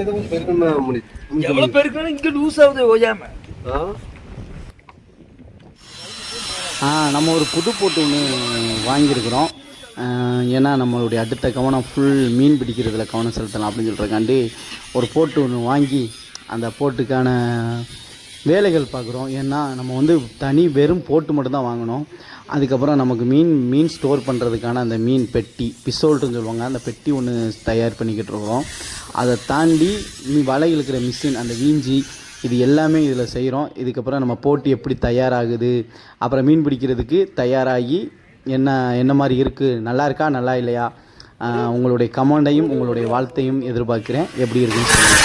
கொஞ்சம் பெருக்கணும் இங்க லூஸ் ஆகுது ஓயாம. ஆ? நம்ம ஒரு புது போட்டு ஒன்று வாங்கியிருக்கிறோம். ஏன்னா நம்மளுடைய அடுத்த கவனம் ஃபுல் மீன் பிடிக்கிறதுல கவனம் செலுத்தலாம் அப்படின்னு சொல்கிறக்காண்டி ஒரு போட்டு ஒன்று வாங்கி அந்த போட்டுக்கான வேலைகள் பார்க்குறோம். ஏன்னா நம்ம வந்து தனி வெறும் போட்டு மட்டும்தான் வாங்கினோம் அதுக்கப்புறம் நமக்கு மீன் மீன் ஸ்டோர் பண்ணுறதுக்கான அந்த மீன் பெட்டி பிசோல்ட்டுன்னு சொல்லுவாங்க. அந்த பெட்டி ஒன்று தயார் பண்ணிக்கிட்டு இருக்கிறோம். அதை தாண்டி மீ வலை இழுக்கிற மிஷின் அந்த வீஞ்சி இது எல்லாமே இதில் செய்கிறோம் இதுக்கப்புறம் நம்ம போட்டு எப்படி தயாராகுது அப்புறம் மீன் பிடிக்கிறதுக்கு தயாராகி என்ன என்ன மாதிரி இருக்குது நல்லா இருக்கா நல்லா இல்லையா? உங்களுடைய கமெண்டையும் உங்களுடைய வாழ்த்தையும் எதிர்பார்க்குறேன். எப்படி இருக்குன்னு சொல்லுங்கள்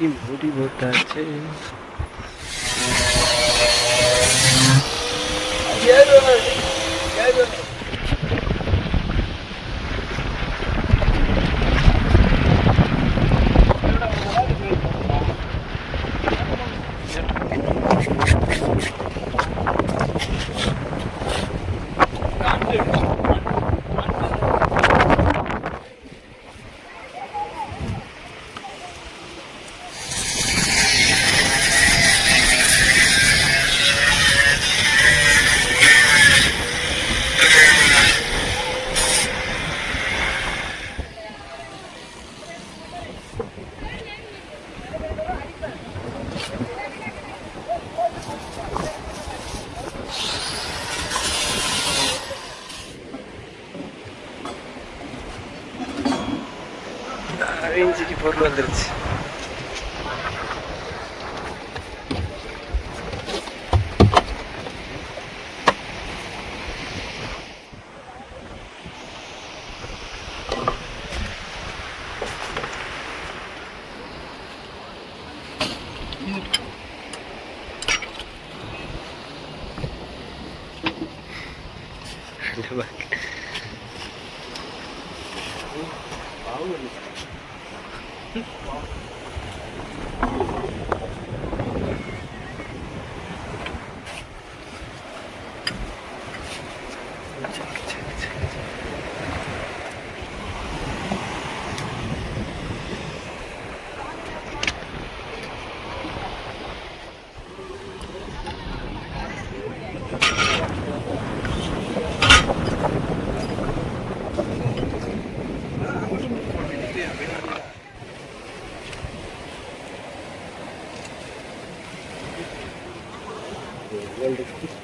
কি ভুটি ভোট আছে? জয় জয় জয় வந்துருச்சு. சொல்றேன்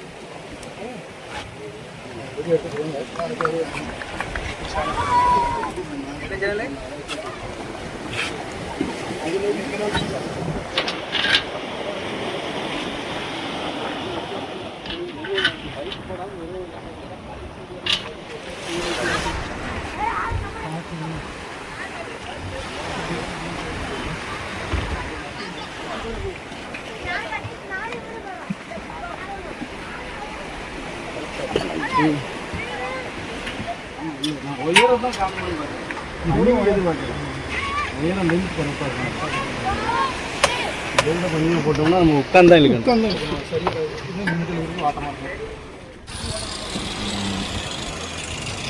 போட்டோம்னா நம்ம உட்காந்து இழுக்கணும் உட்காந்து. சரி, இன்னும் இருக்கும். ஆ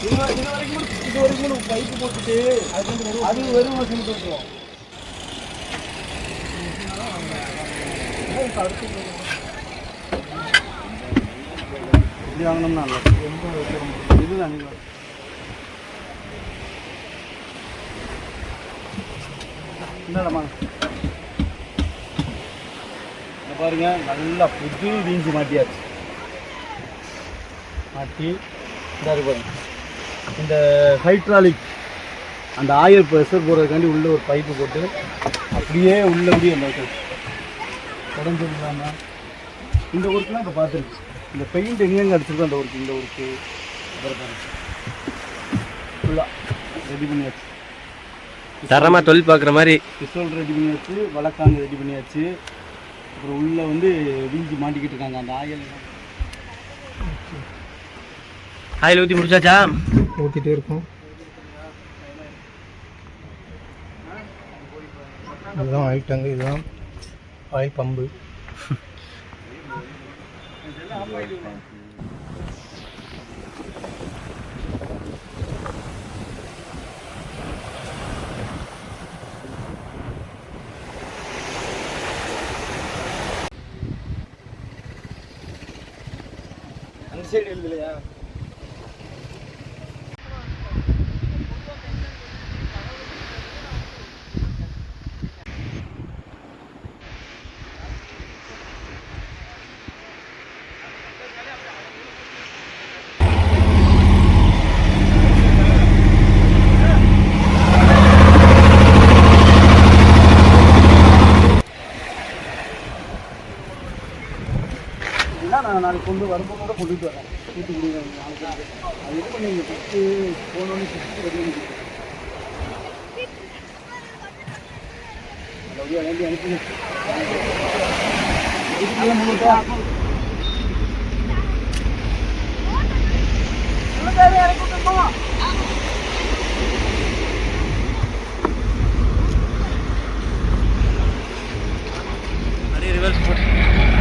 இது வரைக்கும் இது வரைக்கும் பைப்பு போட்டுட்டு அது அது வெறும் வசதி போட்டுருவோம். இது வாங்கினோம்னா நல்லா இருக்கும். இதுதான் நீங்கள் இந்தாடம்மா பாருங்க நல்லா புது வீஞ்சு மாட்டியாச்சு. மாட்டி இதாக பாருங்க. இந்த ஹைட்ராலிக் அந்த ஆயில் ப்ரெஷர் போடுறதுக்காண்டி உள்ள ஒரு பைப்பு போட்டு அப்படியே உள்ளபடியே அந்த உடஞ்சு இல்லாமல் இந்த ஒர்க்லாம் இப்போ பார்த்துருக்கு இந்த பெயிண்ட் எங்கெங்கே அடிச்சிருக்கோம் அந்த ஒர்க் இந்த ஒர்க்கு அப்புறம் பாருங்க. ஃபுல்லாக ரெடி பண்ணியாச்சு. தரமா தொழில் பார்க்குற மாதிரி. பிஸ்டல் ரெடி பண்ணியாச்சு வழக்காங்க ரெடி பண்ணியாச்சு. அப்புறம் உள்ள வந்து வீஞ்சி மாட்டிக்கிட்டு இருக்காங்க அந்த ஆயில். ஆயில் ஊற்றி முடிச்சாச்சா? ஊற்றிட்டே இருக்கும். இதுதான் ஆயில் டங்கு இதுதான் ஆயில் பம்பு சைடு எழுதலையா? நாளைக்கு கொண்டு வரும்போது கூட கொண்டுட்டு வரேன் தூத்துக்குடி நாளைக்கு அது இது பண்ணி நீங்கள் ஃபஸ்ட்டு போனோன்னு சுற்றி ரெடி அனுப்பி கொடுத்துருங்க. வேண்டி அனுப்புங்க ரிவர்ஸ் போட்டு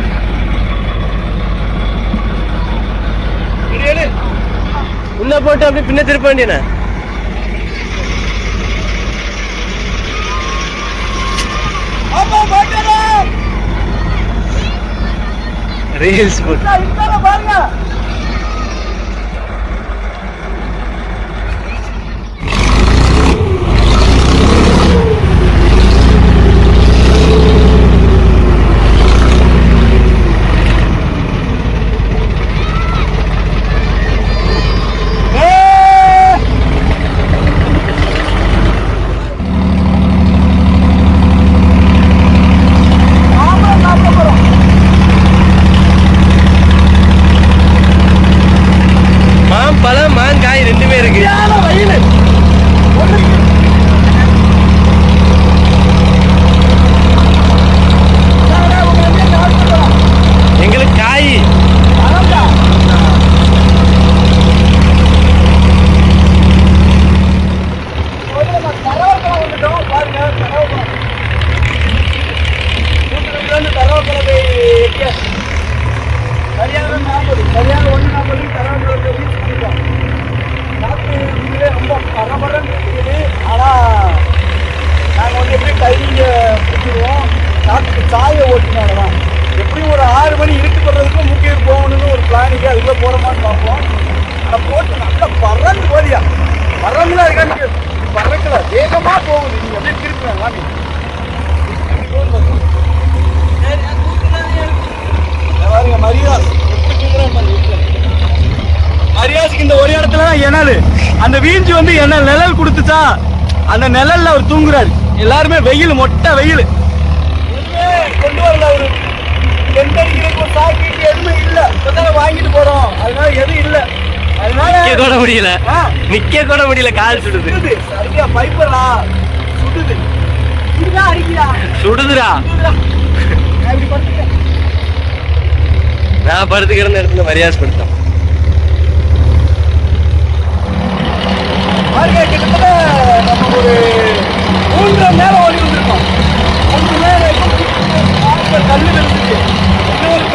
உள்ள போட்டு அப்படியே பின்ன திருப்ப வேண்டியன ரீல்ஸ் போட்டு. மாம்பழம் அந்த வீழ்ச்சி வந்து என்ன நிழல் கொடுத்துச்சா? அந்த நிழல்ல அவர் தூங்குறாரு. எல்லாருமே வெயில் மொட்டை வெயில். கொண்டு வரல அவரு. ஒரு சாக்கெட் எதுவுமே இல்ல. இப்பதான் வாங்கிட்டு போறோம். அதனால எதுவும் இல்ல. அதனால நிக்க கூட முடியல. நிக்க கூட முடியல. கால் சுடுது. சரியா பைப்பரா சுடுது. இதுதான் அடிக்கிறா சுடுதுடா. நான் படுத்து கிடந்த இடத்துல மரியாதை படுத்தோம் பாருங்க கிட்டத்தட்ட நம்ம ஒரு மூன்றரை நேரம் ஓடி வந்திருக்கோம். மூன்று நேரம் தள்ளி இருந்துச்சு இன்னொரு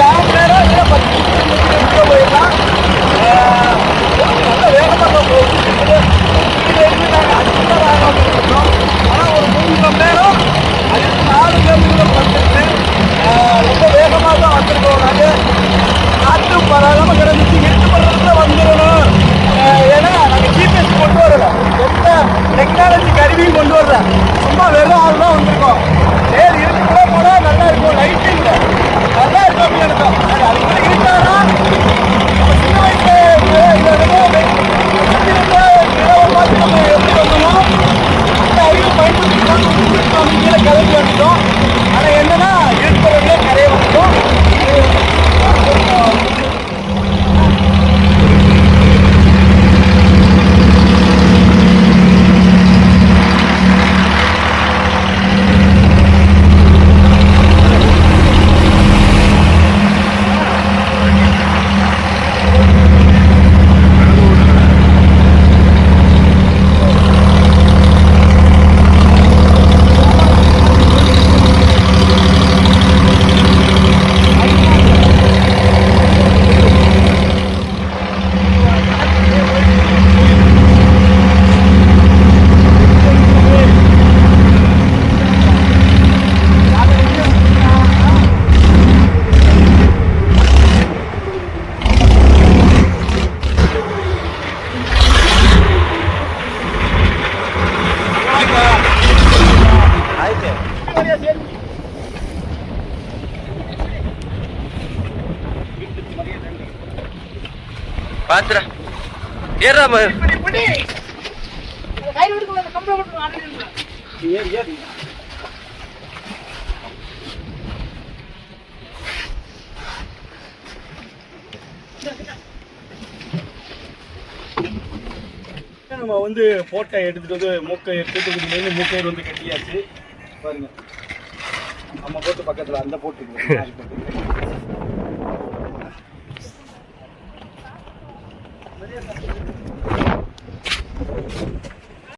பாத்துறா. ஏறா மயிர் நம்ம வந்து போட்டோ எடுத்துட்டு வந்து மூக்கை எடுத்துட்டு வந்து மூக்கை வந்து கட்டியாச்சு. பாருங்க. நம்ம போட்டு பக்கத்துல அந்த போட்டு போட்டு.